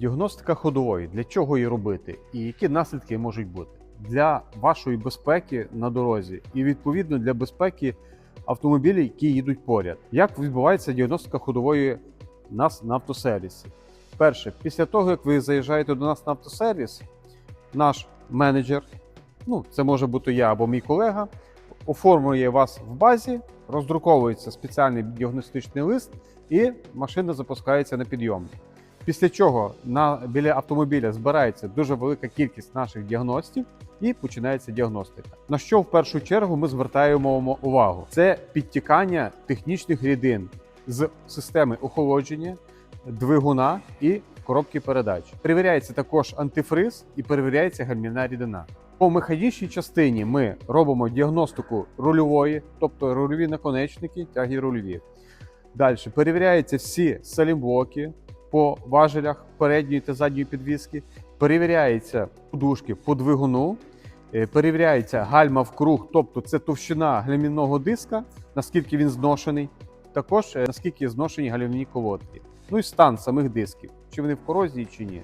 Діагностика ходової. Для чого її робити і які наслідки можуть бути? Для вашої безпеки на дорозі і відповідно для безпеки автомобілів, які їдуть поряд. Як відбувається діагностика ходової нас на автосервісі? Перше, після того, як ви заїжджаєте до нас на автосервіс, наш менеджер, ну це може бути я або мій колега, оформлює вас в базі, роздруковується спеціальний діагностичний лист, і машина запускається на підйомник. Після чого на біля автомобіля збирається дуже велика кількість наших діагностів і починається діагностика. На що в першу чергу ми звертаємо увагу? Це підтікання технічних рідин з системи охолодження, двигуна і коробки передач. Перевіряється також антифриз і перевіряється гальмівна рідина. По механічній частині ми робимо діагностику рульової, тобто рульові наконечники, тяги рульові. Далі перевіряються всі салімблоки по важелях передньої та задньої підвіски, перевіряються подушки по двигуну, е, перевіряється гальма в круг, тобто це товщина глямінного диска, наскільки він зношений, також е, наскільки зношені гальмівні колодки. Ну і стан самих дисків, чи вони в корозії, чи ні.